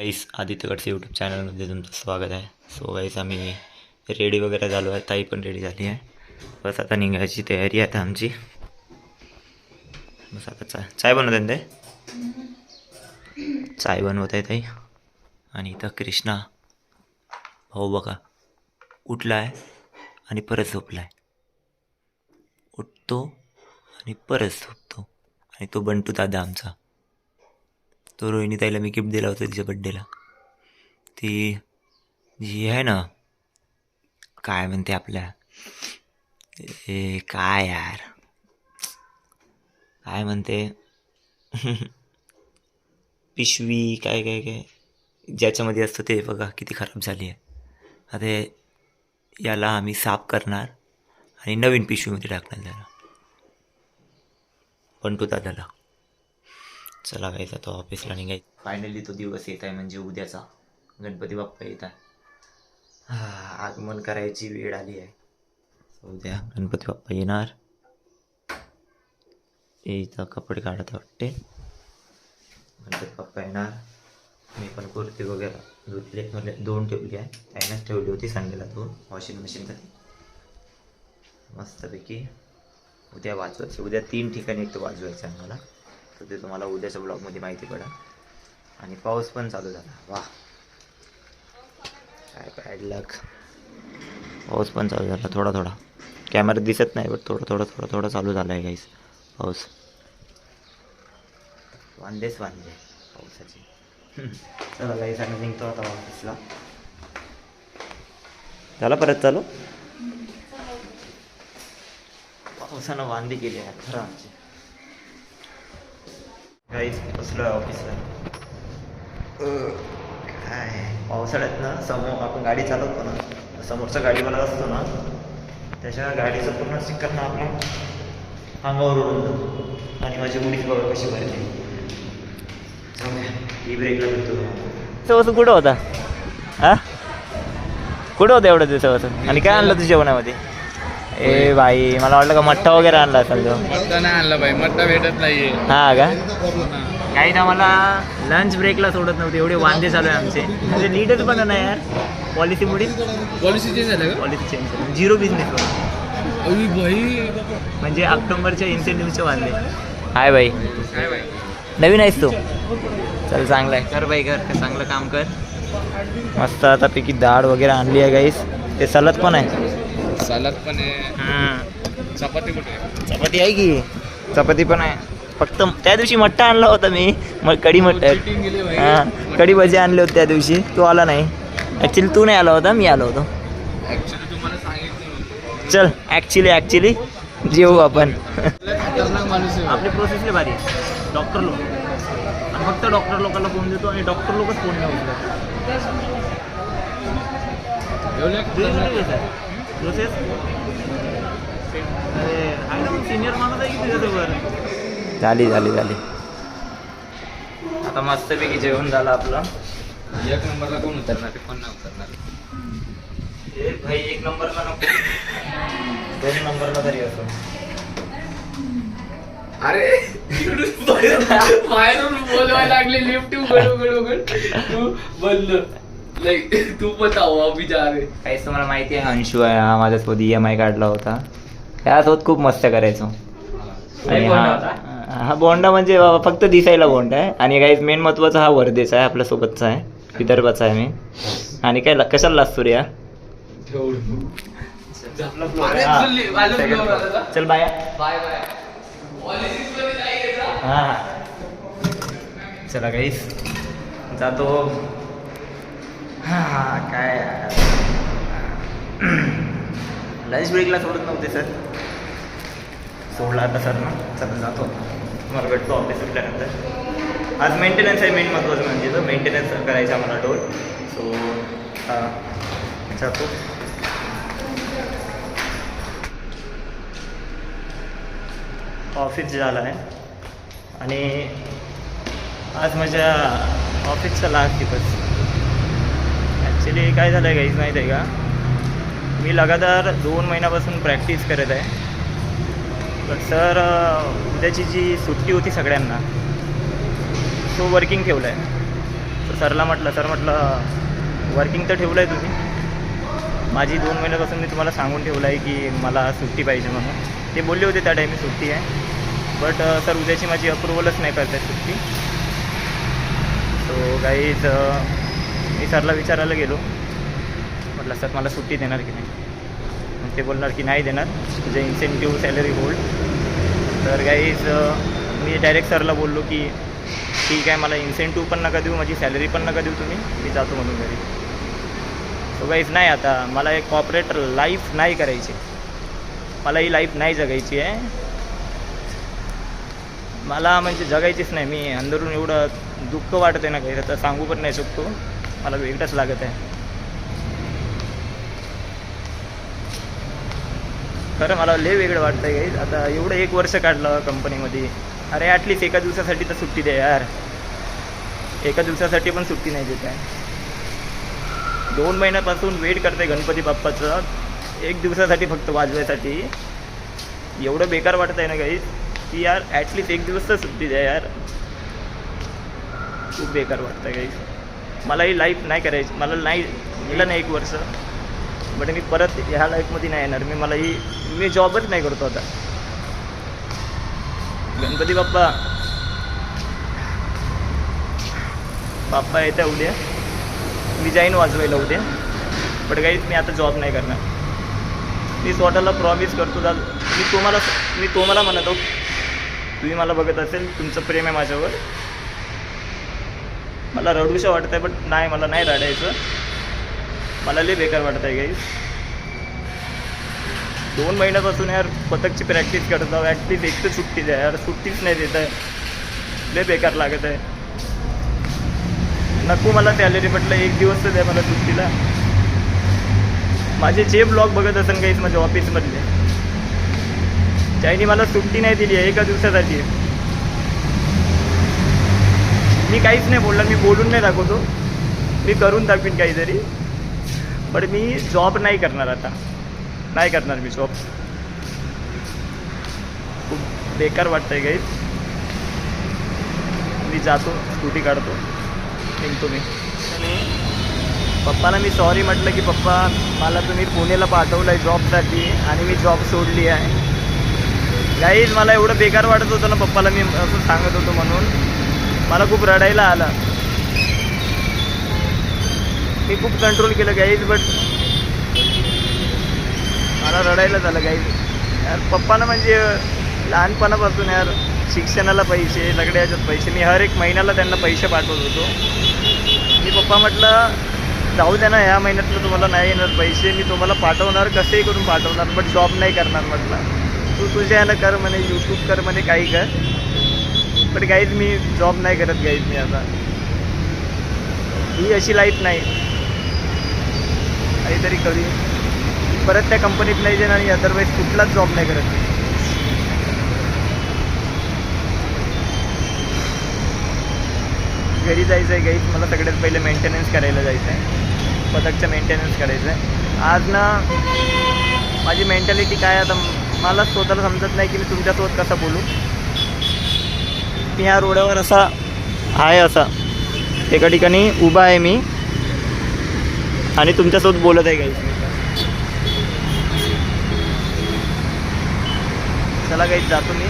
गाईस आदित्यगडचं YouTube चॅनलमध्ये तुमचं स्वागत आहे. सो गाईस आम्ही रेडी वगैरे झालो आहे. ताई पण रेडी झाली आहे. बस आता निघायची तयारी आहे आता आमची. बस आता चाय चाय बनवत आहे ना ते चाय बनवत आहे ताई. आणि इथं कृष्णा भाऊ बघा उठला आहे आणि परत झोपला आहे उठतो आणि परत झोपतो. आणि तो बंटू दादा आमचा. तो रोहिणी ताईला मी गिफ्ट दिला होता तिच्या बड्डेला ती जी आहे ना काय म्हणते आपल्या? ए काय यार? काय म्हणते? पिशवी काय काय काय? ज्याच्यामध्ये असतं ते बघा किती खराब झाली आहे. आता याला आम्ही साफ करणार आणि नवीन पिशवीमध्ये टाकणार त्याला. पंटू दादाला. चला गायचा तो ऑफिसला निघायचं. फायनली तो दिवस येत आहे म्हणजे उद्याचा. गणपती बाप्पा येत आहे. हा, आगमन करायची वेळ आली आहे. उद्या गणपती बाप्पा येणार. इथं कपडे काढत वाटते. गणपती बाप्पा येणार. मी पण कुर्ती वगैरे धुतले. म्हणजे दोन ठेवली आहे. त्यानंच ठेवली होती संडेला दोन. वॉशिंग मशीनसाठी मस्तपैकी. उद्या वाजवायचं. उद्या तीन ठिकाणी एक वाजवायचं आहे मला तर ते तुम्हाला उद्याच्या ब्लॉगमध्ये माहिती पडा आणि पाऊस पण चालू झाला. वा काय बॅड लक पाऊस पण चालू झाला थोडा थोडा. कॅमेरा दिसत नाही बट थोडं थोडं थोडं थोडं चालू झालं आहे गाईस पाऊस. वांदेच वांदे पावसाचे. चला गाईस आम्ही निघतो आता ऑफिसला झाला परत चालू? पावसानं वांदे केली आहे खरं आमची. काहीच बसलो आहे ऑफिसला काय? पावसाळ्यात ना समोर आपण गाडी चालवतो ना. समोरचा गाडीवाला असतो ना त्याच्या गाडीचं पूर्ण स्टिकर ना आपला अंगावर उडून जातो आणि माझी उडीच बघा कशी भरली ही ब्रेकला भेटतो दिवसापासून कुठं होता? हा? कुठं होता एवढं दिवसापासून आणि काय आणलं तू जेवणामध्ये? ए बाई मला वाटलं का मठ्ठा वगैरे आणला असेल तो. मट्टा नाही आणला भाई मट्टा भेटत नाहीये. हा का? काही ना मला लंच ब्रेकला सोडत नव्हते एवढे वांदे चालू आहे आमचे. म्हणजे नीटच बघा ना यार. पॉलिसीमुळे पॉलिसी चेंज झालं का? पॉलिसी चेंज झिरो बिझनेस अरे भाई. म्हणजे ऑक्टोबरच्या इन्सेंटिव्हचे वांदे. हाय बाई काय भाई. नवीन आहेस तू. चल चांगलं आहे. कर बाई कर. कर, चांगलं काम कर. मस्त आता पैकी डाळ वगैरे आणली आहे गाईस ते सलत पण आहे. सलाद पण आहे. चपाती कुठे आहे? चपाती आहे की? चपाती पण आहे. फक्त त्या दिवशी मट्टा आणला होता मी. मग कढी मट्टा Cheating गेली. हां. कढी भजी आणले होते त्या दिवशी. तू आला नाही. ॲक्च्युली तू नाही आला होता मी आलो होतो. Actually तुम्हाला सांगितलं चल ॲक्च्युली ॲक्च्युली जेवू आपण. खतरनाक माणूस आहे. आपली प्रोसेसले भारी. आहे डॉक्टर लोक. आणि फक्त डॉक्टर लोकांना फोन देतो आणि डॉक्टर लोकच फोन नाही उचलत खतरनाक प्रोसेस अरे आहे ना सिनियर माणूस आहे की तुझ्यासोबत झाली झाली झाली आता मस्तपैकी जेवण झालं आपलं. एक नंबरला कोण उतरणार पण नाही उतरणार ए भाई एक नंबरला नको. दोन नंबरला तरी असो. अरे! बाहेरून बोलवायला लागले लिफ्ट उघड उघड उघड. तू बंद. तू पण अभी जा रे काहीच तुम्हाला माहिती आहे अंशू आहे हा माझ्यासोबत ई एम आय काढला होता. त्यासोबत खूप मस्त करायचो. आणि हा हा बोंडा म्हणजे बाबा फक्त दिसायला बोंड आहे. आणि काही मेन महत्त्वाचा हा वर्धेचा आहे आपल्यासोबतचा आहे. विदर्भाचा आहे मी आणि काय कशाला लागतो रे हा? हा. चल, बाया बाय. हा हा. चला काहीच जातो. हा काय लंच ब्रेकला सोडत नव्हते सर सोडला आता सर ना. सर जातो. मला भेटतो ऑफिस सुटल्यानंतर आज मेंटेनन्स आहे मेन महत्त्वाचं म्हणजे तर मेंटेनन्स करायचा मला डोर सो जातो. ऑफिस झालं आहे. आणि आज माझ्या ऑफिसचा लास्ट दिवस ॲक्च्युली काय झालं आहे काहीच माहीत आहे का? मी लगातार दोन महिन्यापासून प्रॅक्टिस करत आहे. तर सर उद्याची जी सुट्टी होती सगळ्यांना तो वर्किंग ठेवला आहे तर सरला म्हटलं सर म्हटलं वर्किंग तर ठेवलं आहे तुम्ही. माझी दोन महिन्यापासून मी तुम्हाला सांगून ठेवलं आहे की मला सुट्टी पाहिजे म्हणून. ते बोलले होते त्या टाईमी सुट्टी आहे. बट सर उद्याची माझी अप्रुव्हलच नाही करत आहे सुट्टी सो गाईज मी सरला विचारायला गेलो. म्हटलं सर मला सुट्टी देणार की नाही? मग ते बोलणार की नाही देणार. तुझे इन्सेंटिव्ह सॅलरी होल्ड तर गाईज मी डायरेक्ट सरला बोललो की ठीक आहे मला इन्सेंटिव्ह पण नका देऊ माझी सॅलरी पण नका देऊ तुम्ही. मी जातो म्हणून घरी. सो गाईज नाही आता. मला एक कॉपरेट लाईफ नाही करायची. मला ही लाईफ नाही जगायची आहे. मला म्हणजे जगायचीच नाही. मी अंदरून एवढं दुःख वाटते ना काही तर सांगू पण नाही शकतो. मला वेगळंच लागत आहे. खरं मला लय वेगळं वाटतं आहे आता एवढं एक वर्ष काढलं कंपनीमध्ये. अरे ॲटलीस्ट एका दिवसासाठी तर सुट्टी द्या यार. एका दिवसासाठी पण सुट्टी नाही देत आहे. दोन महिन्यापासून वेट करते गणपती बाप्पाचं. एक दिवसासाठी फक्त वाजवायसाठी. एवढं बेकार वाटत आहे ना काही की यार ॲटलीस्ट एक दिवस तर सुट्टी द्या यार. खूप बेकार वाटतं गाईज काही मला ही लाईफ नाही करायची. मला नाही गेलं नाही एक वर्ष. बट मी परत ह्या लाईफमध्ये नाही येणार. मी मला ही मी जॉबच नाही करतो आता. गणपती बाप्पा. बाप्पा येत्या उद्या. मी जाईन वाजवायला उद्या. बट काहीच मी आता जॉब नाही करणार. मी स्वतःला प्रॉमिस करतो दादा. मी तुम्हाला मी तुम्हाला म्हणतो. तुम्ही मला बघत असेल. तुमचं प्रेम आहे माझ्यावर. मला रडूशा वाटत आहे बट नाही मला नाही रडायचं. मला लय बेकार वाटत आहे गाईस दोन महिन्यापासून यार पथकची प्रॅक्टिस करत आहो ॲटलीस्ट एक तर सुट्टी द्या यार. सुट्टीच नाही देत आहे. लय बेकार लागत आहे. नको मला सॅलरी म्हटलं एक दिवस तर द्या मला सुट्टीला. माझे जे ब्लॉग बघत असेल काहीच माझ्या ऑफिसमधले त्याने मला सुट्टी नाही दिली आहे एका दिवसासाठी. मी काहीच नाही बोलणार मी बोलून नाही दाखवतो. मी करून दाखवीन काहीतरी. पण मी जॉब नाही करणार आता. नाही करणार मी जॉब खूप बेकार वाटतं आहे काहीच मी जातो स्कूटी काढतो. निघतो मी. आणि पप्पाला मी सॉरी म्हटलं की पप्पा मला तुम्ही पुणेला पाठवलं आहे जॉबसाठी आणि मी जॉब सोडली आहे. काहीच मला एवढं बेकार वाटत होतं ना पप्पाला मी असं सांगत होतो म्हणून. मला खूप रडायला आला. मी खूप कंट्रोल केलं गाईज बट मला रडायला झालं गाईज यार पप्पानं म्हणजे लहानपणापासून यार शिक्षणाला पैसे सगळ्या ह्याच्यात पैसे. मी हर एक महिन्याला त्यांना पैसे पाठवत होतो. मी पप्पा म्हटलं जाऊ द्या ना ह्या महिन्यातलं तुम्हाला नाही येणार पैसे. मी तुम्हाला पाठवणार कसेही करून पाठवणार बट जॉब नाही करणार म्हटलं. तू तुझ्या यानं कर म्हणे यूट्यूब कर म्हणे काही कर. पण गाईज मी जॉब नाही करत गाईज मी आता ही अशी लाईफ नाही. काहीतरी करू. परत त्या कंपनीत नाही जाणार आणि अदरवाईज कुठलाच जॉब नाही करत. मी घरी जायचं आहे गाईज मला सगळ्यात पहिले मेंटेनन्स करायला जायचं आहे पथकचं मेंटेनन्स करायचं आहे आज ना माझी मेंटॅलिटी काय आता मला स्वतःला समजत नाही की मी तुमच्यासोबत कसं बोलू. ह्या रोडावर असा आहे असा. एका ठिकाणी उभा आहे मी. आणि तुमच्यासोबत बोलत आहे काही चला काही जातो मी.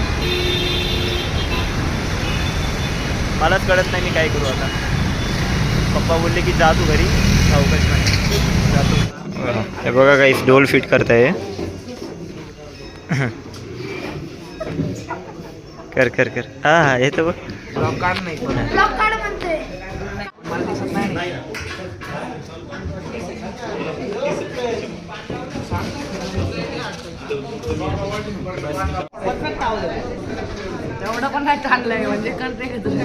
मलाच कळत नाही मी काय करू आता. पप्पा बोलले की जा तू घरी. अवकाश नाही. जातो. हे बघा काही डोल फिट करताय. कर कर कर. हा हा येतं बघ. ब्लॉग काढ नाही. ब्लॉक काढ म्हणते मला दिसत नाही. एवढं पण नाही चांगलं म्हणजे करते का तुम्ही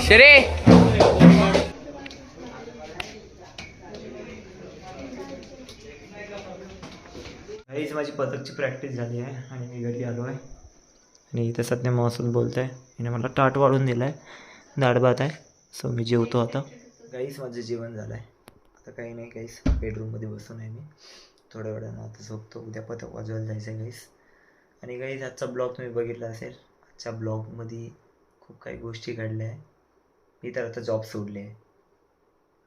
शरे हीच माझी पथकची प्रॅक्टिस झाली आहे आणि मी घरी आलो आहे. आणि इथं सध्या मावसत बोलत आहे हिने मला ताट वाढून दिला आहे डाळ आहे. सो मी जेवतो आता. काहीच माझं जेवण झालं आहे आता काही नाही काहीच. बेडरूममध्ये बसून आहे मी. थोड्या वेळानं आता झोपतो. उद्या पथक वाजवायला जायचं आहे काहीच. आणि काही आजचा ब्लॉग तुम्ही बघितला असेल. आजच्या ब्लॉगमध्ये खूप काही गोष्टी घडल्या आहे. मी तर आता जॉब सोडले आहे.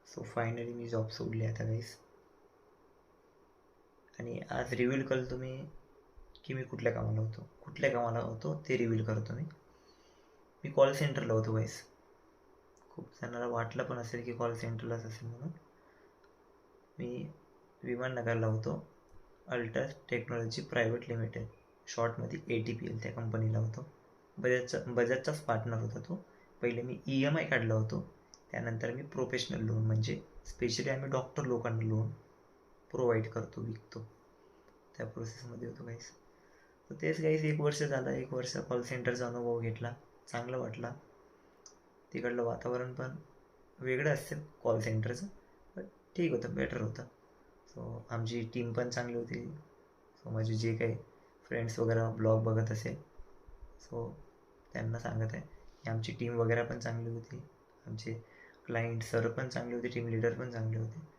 सो फायनली मी जॉब सोडली आता काहीच आणि आज रिव्हील करतो मी की मी कुठल्या कामाला होतो. कुठल्या कामाला होतो ते रिव्हील करतो मी. मी कॉल सेंटरला होतो गाईस खूप जणांना वाटलं पण असेल की कॉल सेंटरलाच असेल म्हणून. मी विमाननगरला होतो. अल्ट्रा टेक्नॉलॉजी प्रायव्हेट लिमिटेड शॉर्टमध्ये ए टी पी एल त्या कंपनीला होतो. बजाजचा बजाजचाच पार्टनर होता तो. पहिले मी ई एम आय काढला होतो. त्यानंतर मी प्रोफेशनल लोन म्हणजे स्पेशली आम्ही डॉक्टर लोकांना लोन प्रोव्हाइड करतो विकतो. त्या प्रोसेसमध्ये होतो काहीच तर तेच काहीच एक वर्ष झालं एक वर्ष कॉल सेंटरचा अनुभव घेतला. चांगला वाटला. तिकडलं वातावरण पण वेगळं असतं कॉल सेंटरचं पण ठीक होतं बेटर होतं. सो आमची टीम पण चांगली होती. सो माझे जे काही फ्रेंड्स वगैरे ब्लॉग बघत असेल सो त्यांना सांगत आहे. की आमची टीम वगैरे पण चांगली होती. आमचे क्लायंट सर पण चांगले होते टीम लीडर पण चांगले होते.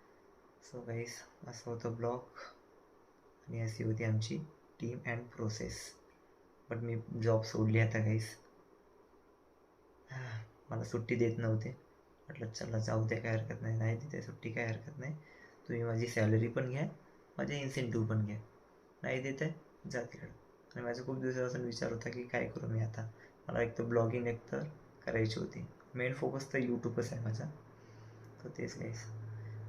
सो गाईस असं होतं ब्लॉग आणि अशी होती आमची टीम अँड प्रोसेस बट मी जॉब सोडली आता गाईस मला सुट्टी देत नव्हते म्हटलं चला जाऊ द्या काय हरकत नाही नाही देते सुट्टी काय हरकत नाही तुम्ही माझी सॅलरी पण घ्या माझे इन्सेंटिव्ह पण घ्या। नाही देत आहे जा तिकडं आणि माझा खूप दिवसापासून विचार होता की काय करू मी आता? मला एक तर ब्लॉगिंग एक तर करायची होती. मेन फोकस तर यूट्यूबच आहे माझा. तर तेच काहीच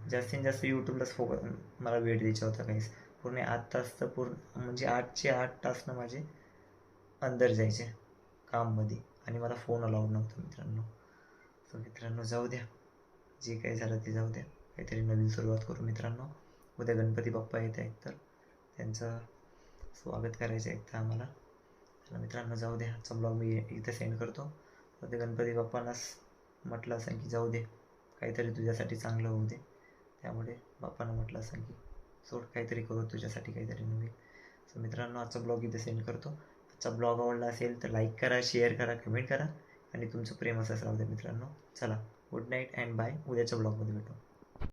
जास्तीत जास्त यूट्यूबलाच फोकस मला वेळ द्यायचा होता काहीच. पूर्ण आठ तास तर पूर्ण म्हणजे आठचे आठ तासनं माझे अंदर जायचे काममध्ये. आणि मला फोन अलाउड नव्हता मित्रांनो. तर मित्रांनो जाऊ द्या. जे काही झालं ते जाऊ द्या. काहीतरी नवीन सुरुवात करू मित्रांनो. उद्या गणपती बाप्पा येत आहेत तर त्यांचं स्वागत करायचं आहे तर आम्हाला. तर मित्रांनो जाऊ द्या. आजचा ब्लॉग मी इथं सेंड करतो. तर ते गणपती बाप्पांनाच म्हटलं असं की जाऊ दे. काहीतरी तुझ्यासाठी चांगलं होऊ दे. त्यामुळे बापानं म्हटलं असं की सोड काहीतरी करू तुझ्यासाठी काहीतरी नवीन. सो मित्रांनो आजचा ब्लॉग इथे सेंड करतो. आजचा ब्लॉग आवडला असेल तर लाईक करा शेअर करा कमेंट करा. आणि तुमचं प्रेम असंच राहू द्या मित्रांनो. चला गुड नाईट अँड बाय उद्याच्या ब्लॉगमध्ये भेटू.